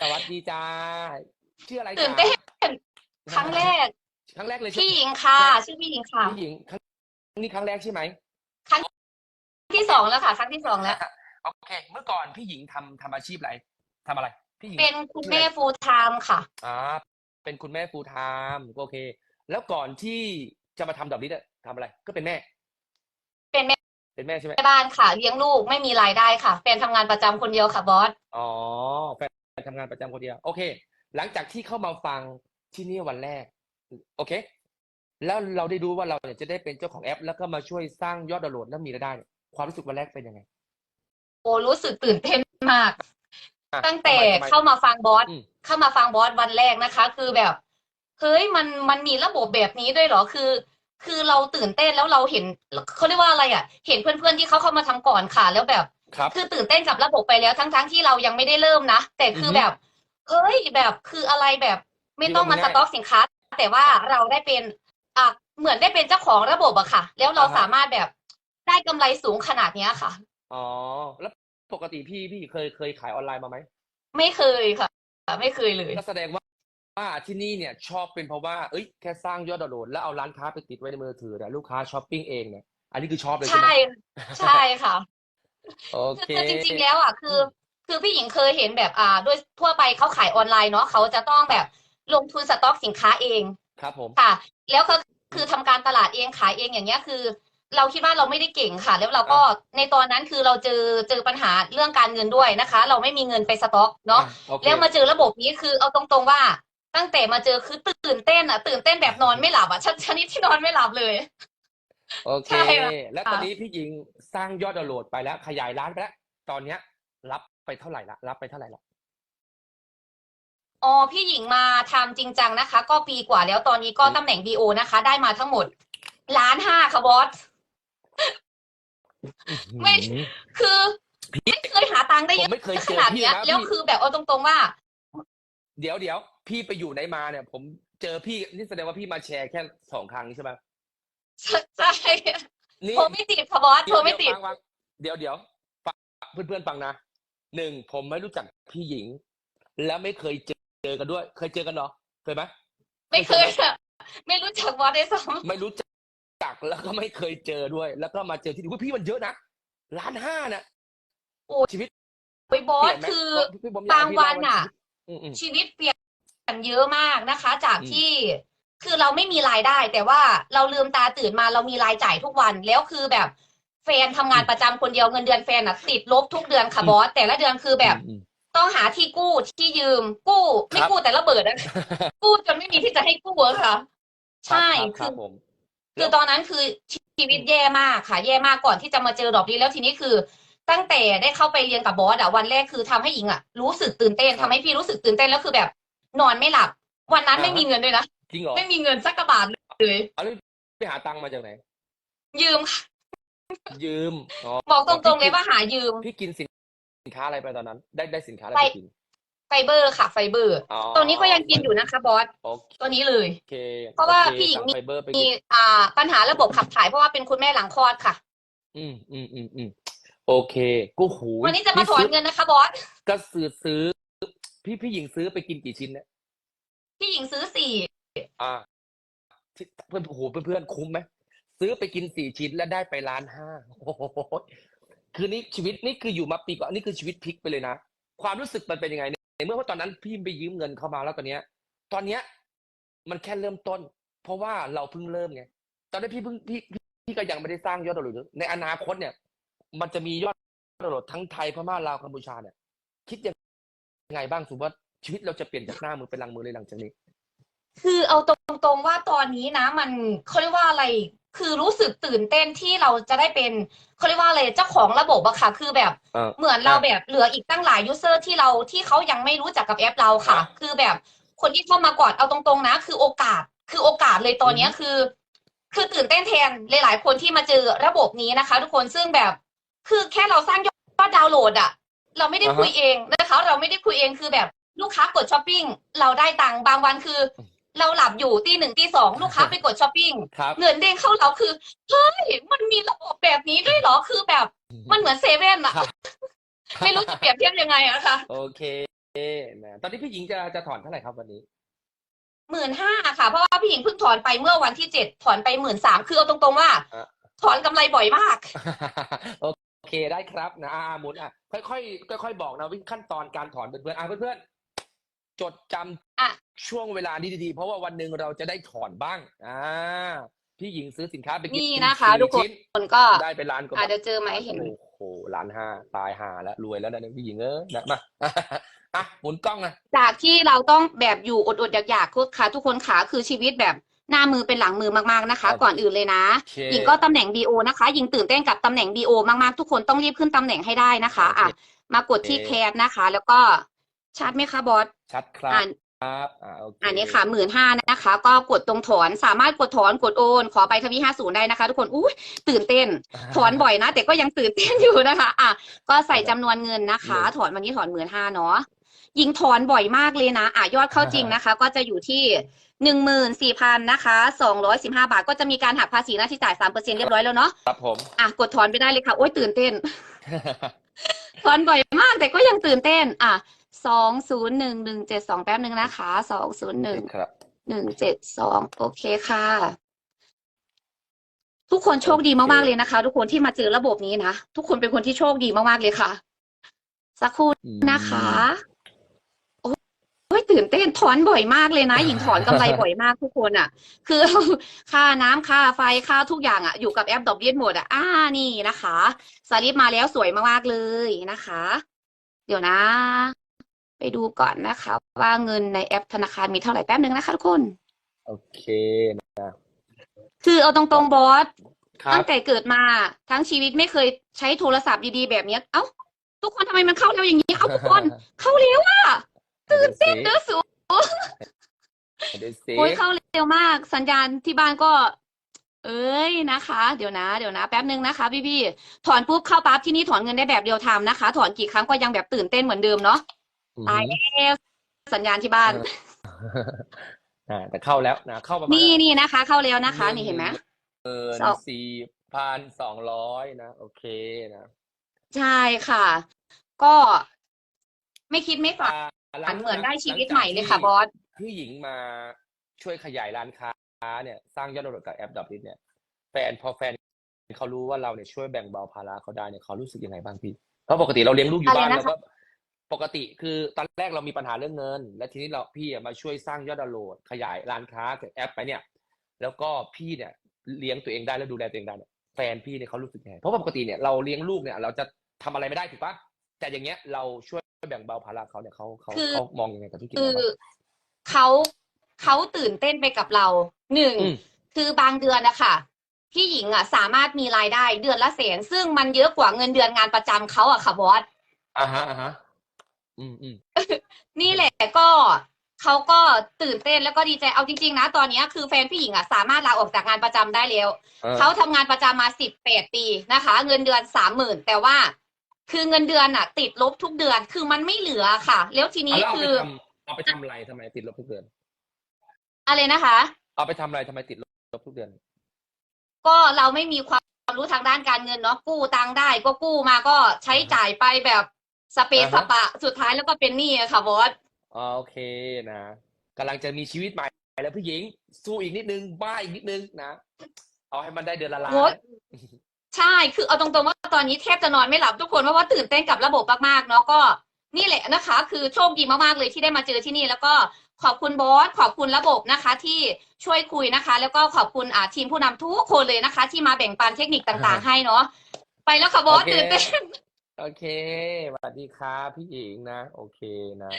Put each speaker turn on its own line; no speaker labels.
สวัสดีจ้าชื่ออะไร
ตื่น
จ๊ะ
เต้นครั้งแรก
ครั้งแรกเลยใช่
พี่หญิงค่ะ ชื่อพี่หญิงค่ะ
พี่หญิงครั้งนี่ครั้งแรกใช่ไหม
ที่สองแล้วค่ะ ครั้งที่สองแล้ว
โอเค เมื่อก่อนพี่หญิงทำทำอาชีพอะไรทำอะไร พี่หญิง
เป็นคุณแม่ฟูลไทม์ค่ะ
อ่าเป็นคุณแม่ฟูลไทม์โอเค แล้วก่อนที่จะมาทำดับลิสอะทำอะไร ก็เป็นแม่
เป็นแม่
เป็นแม่ใช่ไหม
แม่บ้านค่ะ เลี้ยงลูกไม่มีรายได้ค่ะแฟนทำงานประจำคนเดียวค่ะบอส
อ๋อแฟน ทำงานประจำคนเดียว โอเค หลังจากที่เข้ามาฟังที่นี่วันแรก โอเค แล้วเราได้รู้ว่าเราเนี่ยจะได้เป็นเจ้าของแอป แล้วก็มาช่วยสร้างยอดดาวน์โหลดและมีรายได้เนี่ยความรู้สึกวันแรกเป็นยังไง
โอ้รู้สึกตื่นเต้นมาก
อะ
ตั้งแต่
ทำไมทำไม
เข้ามาฟังบอส
อืม
เข้ามาฟังบอสวันแรกนะคะ คือแบบเฮ้ยมันมันมีระบบแบบนี้ด้วยเหรอคือ คือเราตื่นเต้นแล้วเราเห็นเขาเรียกว่าอะไรอะ เห็นเพื่อนๆที่เขาเข้ามาทำก่อนค่ะ แล้วแบบ
ครับ
คือตื่นเต้นกับระบบไปแล้วทั้งๆที่เรายังไม่ได้เริ่มนะ แต่คือ
อฮึ
แบบเฮ้ยแบบคืออะไรแบบไม่ต้องมา
คิด
ส
ว่ามันง่าย
ต็อกสินค้า แต่ว่าเราได้เป็นอะเหมือนได้เป็นเจ้าของระบบอะค่ะ แล้วเรา
อ่าฮะ
สามารถแบบได้กำไรสูงขนาดเนี้ยค่ะ
อ๋อ แล้วปกติพี่พี่เคยเคยขายออนไลน์มาไหม
ไม่เคยค่ะ ไม่เคยเลย
ก็แสดงว่าว่าที่นี่เนี่ยชอบเป็นเพราะว่าเอ้ยแค่สร้างยอดดาวน์โหลดแล้วเอาร้านค้าไปติดไว้ในมือถือแต่ลูกค้าช้อปปิ้งเองเนี่ยอันนี้คือชอบเลยใช่ไหม
ใช่ใช่ค่ะ
โอเค
คือจริงๆแล้วอะคือ คือพี่หญิงเคยเห็นแบบอ่าด้วยทั่วไปเขาขายออนไลน์เนาะเขาจะต้องแบบลงทุนสต็อกสินค้าเอง
ครับผม
ค่ะ แล้วก็คือทำการตลาดเองขายเองอย่างเงี้ยคือ เราคิดว่าเราไม่ได้เก่งค่ะ แล้วเราก็ในตอนนั้นคือเราเจอเจอปัญหาเรื่องการเงินด้วยนะคะ เราไม่มีเงินไปสต็อกเนาะ
อ่โอเค
แล้วมาเจอระบบนี้คือเอาตรงๆว่า ตั้งแต่มาเจอคือตื่นเต้นอะตื่นเต้นแบบนอนไม่หลับอะชชนิดที่นอนไม่หลับเลย
โอเค
ใช่ค่ะ
แล้วตอนนี้พี่หญิงสร้างยอดดาวน์โหลดไปแล้ว ขยายร้านไปแล้ว ตอนเนี้ย รับไปเท่าไหร่ละรับไปเท่าไหร่ละ
อ๋อพี่หญิงมาทำจริงจังนะคะ ก็ปีกว่าแล้วตอนนี้ก็ตำแหน่ง BO นะคะ ได้มาทั้งหมดล้านห้าค่ะบอส ไม่
อื้อหือ
คือไม่เคยหาตังค์ได้
ผ
เย
ม
อะ
ไม่เคย
ข
เจอ
นาด
พี่
เนี้ย
นะ
แล้ว
พี่
คือแบบเอาตรงๆว่า
เดี๋ยวเดี๋ยวพี่ไปอยู่ไหนมาเนี่ย ผมเจอพี่นี่แสดงว่าพี่มาแชร์แค่สองครั้งใช่ไหม
ใช่
นี่
โทรไม่ติดค่ะบอสโทรไม่ติด
เยวฟังฟังเดี๋ยวเดี๋ยวฟังเพื่อนๆฟังนะหนึ่งผมไม่รู้จักพี่หญิง และไม่เคยเจอเจอกันด้วย เคยเจอกันเหรอเคยไหม
ไม่เคยอะไม่รู้จักบอสได้ซ้
ไม่รู้จักแล้วก็ไม่เคยเจอด้วย แล้วก็มาเจอที่นี่อุ๊ยพี่มันเยอะนะล้านห้าน่ะำ
โอ้
ชีวิต
ยบอ
เปลี่
ส
ยนไหม
คือ
พี่ผมอยก
บาง
ให้พี่
วัน
เล่
อะ
อืมอืม
ชีวิตเปลี่ยนเยอะมากนะคะ จาก
อืม
ที่ คือเราไม่มีรายได้ แต่ว่าเราลืมตาตื่นมาเรามีรายจ่ายทุกวัน แล้วคือแบบแฟนทำงานประจำคนเดียวเงินเดือนแฟนอะติดลบทุกเดือนค่ะบอสแต่ละเดือนคือแบบ
อืม
ต้องหาที่กู้ที่ยืม กู้ ไม่
ครับ
กู้แต่ระเบิดอะกู้จนไม่มีที่จะให้กู้อะค่ะ ใช่
ครั
คื
บ
อ
ผม
คือตอนนั้นคือชีวิตแย่มากค่ะ แย่มากก่อนที่จะมาเจอดอกนี้แล้วทีนี้คือ ตั้งแต่ได้เข้าไปเรียนกับบอสอะวันแรกคือทำให้หญิงอะรู้สึกตื่นเต้นทำให้พี่รู้สึกตื่นเต้นแล้วคือแบบ นอนไม่หลับ วันนั้นไม่มีเงินด้วยนะ
จริงเหรอ
ไม่มีเงินสักกระบาทเลย
เอาเลยไปหาตังค์มาจากไหน
ยืมค่ะ
ยืมอ๋อ
บอกตรงๆเลยว่าหายืม
พี่กินสินค้าอะไรไปตอนนั้น ได้ได้สินค้าอะไร
ไป
ไปกิน
ไฟเบอร์ค่ะ ไฟเบอร์
อ๋อ
ตัวนี้ก็ยังกินอยู่นะคะบอส
โอเค
ตัวนี้เลย
โอเค
เพราะว่า
โอค
พี่หญิง
สั่ไฟเบอร์ไป
มี
กิน
อ่าปัญหาระบบขับถ่ายเพราะว่าเป็นคุณแม่หลังคลอดค่ะ
อืมอืมอืมอืมโอเคกูหูย
วันนี้จะมาถอน
พี่ซื้
เงินนะคะบอส
ก็ซื้อซื้อ พี่พี่หญิงซื้อไปกินกี่ชิ้นเนี่ย
พี่หญิงซื้อสี่
อ่าที่เพื่อนโอ้โหเพื่อนๆคุ้มไหมซื้อไปกินสี่ชิ้นแล้วได้ไปล้านห้าโอ้โหคือนี่ชีวิตนี่คืออยู่มาปีกว่านี่คือชีวิตพลิกไปเลยนะความรู้สึกมันเป็นยังไงในเมื่อว่าตอนนั้นพี่ไปยืมเงินเข้ามาแล้วตอนเนี้ย ตอนเนี้ย มันแค่เริ่มต้น เพราะว่าเราเพิ่งเริ่มไงตอนนี้พี่เพิ่งพี่พี่พี่ก็ยังไม่ได้สร้างยอดดาวน์โหลดในอนาคตเนี่ย มันจะมียอดดาวน์โหลดทั้งไทยพม่าลาวกัมพูชาเนี่ย คิดยังไงบ้างสมมติว่าชีวิตเราจะเปลี่ยนจากหน้ามือเป็นหลังมือเลยหลังจากนี้
คือเอาตรงๆว่าตอนนี้นะ มันเขาเรียกว่าอะไรคือรู้สึกตื่นเต้นที่เราจะได้เป็นเขาเรียกว่าอะไรเจ้าของระบบอะค่ะ คือแบบ
เออ
เหมือนเราแบบเหลืออีกตั้งหลายยูเซอร์ที่เราที่เขายังไม่รู้จักกับแอปเราค่ะ
ครับ
คือแบบคนที่เข้ามาก่อนเอาตรงๆนะ คือโอกาสคือโอกาสเลยตอนเนี้ย
อือฮึ
คือ คือตื่นเต้นแทนหลายๆคนที่มาเจอระบบนี้นะคะ ทุกคนซึ่งแบบ คือแค่เราสร้างยอดดาวน์โหลดอะเราไม่ได้คุยเองนะคะ เราไม่ได้คุยเองคือแบบลูกค้ากดช้อปปิ้งเราได้ตังค์บางวันคือ เราหลับอยู่ตีหนึ่งตีสองลูกค้าไปกดช้อปปิ้ง
ครับ
เงินเด้งเข้าเราคือเฮ้ยมันมีระบบแบบนี้ด้วยเหรอคือแบบมันเหมือนเซเว่นอะ
ครับ
ไม่รู้จะเปรียบเทียบยังไงอะค่ะ
โอเคนะตอนนี้พี่หญิงจะจะถอนเท่าไหร่ครับวันนี้
หมื่นห้าค่ะ เพราะว่าพี่หญิงเพิ่งถอนไปเมื่อวันที่เจ็ดถอนไปหมื่นสามคือเอาตรงๆว่า
อะ
ถอนกำไรบ่อยมาก
โอเคได้ครับนะอ่าหมุนอะ ค่อยๆค่อยๆบอกนะวิขั้นตอนการถอนเพื่อนๆอะเพื่อนๆจดจำ
อะ
ช่วงเวลานี้ดีๆ เพราะว่าวันหนึ่งเราจะได้ถอนบ้าง อ่า พี่หญิงซื้อสินค้าไปกิ
นี่นะคะ
สี่
ทุกคน
ชิ้น
คนก็
ได้ไปล้านกว่า
อาจ
บาท
จะเจอไหมเห็น
โอ้โหล้านห้าตายห่าแล้วรวยแล้วนะเนี่ยพี่หญิงเอ้ยนะมาอะหมุนกล้องนะ
จากที่เราต้องแบบอยู่อดๆอยากๆคือค่ะทุกคนขาคือชีวิตแบบหน้ามือเป็นหลังมือมากๆนะคะ ก่อนอื่นเลยนะ
โอเค
หญิงก็ตำแหน่ง BO นะคะหญิงตื่นเต้นกับตำแหน่ง BO มากๆ ทุกคนต้องรีบขึ้นตำแหน่งให้ได้นะคะ อะ มากดที่แคสนะคะ แล้วก็ชัดไหมคะบอส
ชัดครับ
อ่าน
ครับอ่าโอเค
อันนี้ค่ะหมื่นห้านะคะ ก็กดตรงถอนสามารถกดถอนกดโอน ขอไปทวีห้าศูนย์ได้นะคะ ทุกคนอุ้ยตื่นเต้น ถอนบ่อยนะ แต่ก็ยังตื่นเต้นอยู่นะคะ อะก็ใส่จำนวนเงินนะคะ ถอนวันนี้ถอนหมื่นห้าเนาะยิงถอนบ่อยมากเลยนะอะยอดเข้าจริงนะคะ ก็จะอยู่ที่หนึ่งหมื่นสี่พันนะคะสองร้อยสิบห้าบาท ก็จะมีการหักภาษีหน้าที่จ่ายสามเปอร์เซ็นเรียบร้อยแล้วเนาะ
ครับผม
อะกดถอนไปได้เลยค่ะโอ้ยตื่นเต้นถอนบ่อยมากแต่ก็ยังตื่นเต้น อะ สองศูนย์หนึ่งหนึ่งเจ็ดสองแป๊บหนึ่งนะคะสองศูนย์หนึ่ง
ครับ
หนึ่งเจ็ดสองโอเคค่ะ ทุกคนโชคดีมากๆเลยนะคะ ทุกคนที่มาเจอระบบนี้นะ ทุกคนเป็นคนที่โชคดีมากๆเลยค่ะ สักครู่นะคะ โอ้ยตื่นเต้นถอนบ่อยมากเลยนะหญิงถอนกำไรบ่อยมากทุกคนอะ คือค่าน้ำค่าไฟค่าทุกอย่างอะ อยู่กับแอปดอกเบี้ยหมดอะอ่านี่นะคะสลิปมาแล้วสวยมากๆเลยนะคะ เดี๋ยวนะ ไปดูก่อนนะคะ ว่าเงินในแอปธนาคารมีเท่าไหร่แป๊บนึงนะคะทุกคน
โอเค
คือเอาตรงๆบอส
ครั
ตั้
บ
งแต่เกิดมาทั้งชีวิตไม่เคยใช้โทรศัพท์ดีๆแบบเนี้ยเอ้า ทุกคนทำไมมันเข้าเร็วอย่างนี้ เอ้าทุกคน เข้าเร็วอะตื่นเต้นเด้อสู
เดี๋ยวสิ
โอ้ยเข้าเร็วมาก สัญญาณที่บ้านก็ เอ้ยนะคะ เดี๋ยวนะเดี๋ยวนะแป๊บนึงนะคะพี่ๆถอนปุ๊บเข้าปั๊บที่นี่ถอนเงินได้แบบเดียวทำนะคะ ถอนกี่ครั้งก็ยังแบบตื่นเต้นเหมือนเดิมเนาะ
อืม
ตายแล้วสัญญาณที่บ้าน
อ่า แต่เข้าแล้วนะเข้าประมาณ
นี่นี่นะคะ เข้าแล้วนะคะ นี่เห็นไหม
เกิน
สอง
สี่พันสองร้อยนะ โอเคนะ
ใช่ค่ะ ก็ไม่คิดไม่ฝัน
อ่าหลัง
เหมือนได้ชีวิต
หลังจาก
ใหม่เลยค่ะ
ที่
บอส
พี่หญิงมาช่วยขยายร้านค้าเนี่ย สร้างยอดดาวน์โหลดกับแอปดับลิทเนี่ย แฟนพอแฟนเขารู้ว่าเราเนี่ยช่วยแบ่งเบาภาระเขาได้เนี่ยเขารู้สึกยังไงบ้างพี่เพราะปกติเราเลี้ยงลูกอยู่
อะไร
บ้าน
นะคะ
แล้วก็ ปกติคือตอนแรกเรามีปัญหาเรื่องเงิน และทีนี้เราพี่อะมาช่วยสร้างยอดดาวน์โหลด ขยายร้านค้ากับแอปไปเนี่ย แล้วก็พี่เนี่ยเลี้ยงตัวเองได้แล้วดูแลตัวเองได้เนี่ยแฟนพี่เนี่ยเขารู้สึกยังไงเพราะว่าปกติเนี่ยเราเลี้ยงลูกเนี่ยเราจะทำอะไรไม่ได้ถูกปะแต่อย่างเงี้ยเราช่วยแบ่งเบาภาระเขาเนี่ยเขาเขา
คือ
เขามองยังไงกับธุรกิจ
คือ
เราบ้าง
เขาเขาตื่นเต้นไปกับเราหนึ่ง
อืม
คือบางเดือนนะคะพี่หญิงอะสามารถมีรายได้เดือนละแสนซึ่งมันเยอะกว่าเงินเดือนงานประจำเขาอะค่ะบอส
อ่าฮะอ่าฮะ อืมอืม
นี่แหละก็เขาก็ตื่นเต้นแล้วก็ดีใจเอาจริง ๆ นะ ตอนเนี้ยคือแฟนพี่หญิงอะสามารถลาออกจากงานประจำได้แล้ว
ออ
เขาทำงานประจำมาสิบแปดปีนะคะ เงินเดือนสามหมื่นแต่ว่า คือเงินเดือนอะ ติดลบทุกเดือนคือมันไม่เหลือค่ะ แล้วทีนี้
เอาแล้วเอา
คื
ไป
อ
ทำเอาไปทำอะไรทำไมติดลบทุกเดือน
อะไรนะคะ
เอาไปทำอะไรทำไมติดลบทุกเดือน
ก็เราไม่มีความรู้ทางด้านการเงินเนาะกู้ตังค์ได้ก็กู้มาก็ใช้จ่ายไปแบบ สเปซส
อ่าฮะ
ปะสุดท้ายแล้วก็เป็นหนี้อะค่ะบอส
อ๋อโอเคนะกำลังจะมีชีวิตใหม่แล้วผู้หญิง สู้อีกนิดนึงบ้าอีกนิดนึงนะ เอาให้มันได้เดือนละล้าน
โอ๊ยใช่ คือเอาตรงๆว่าตอนนี้แทบจะนอนไม่หลับทุกคนเพราะว่าตื่นเต้นกับระบบมากๆเนาะก็นี่แหละนะคะ คือโชคดีมากๆเลยที่ได้มาเจอที่นี่ แล้วก็ขอบคุณบอสขอบคุณระบบนะคะ ที่ช่วยคุยนะคะ แล้วก็ขอบคุณอ่าทีมผู้นำทุกคนเลยนะคะ ที่มาแบ่งปันเทคนิคต่างๆ ให้เนาะไปแล้วค่ะบอส
โอเค
ตื่นเต้น
โอเคสวัสดีครับพี่หญิงนะ โอเคนะ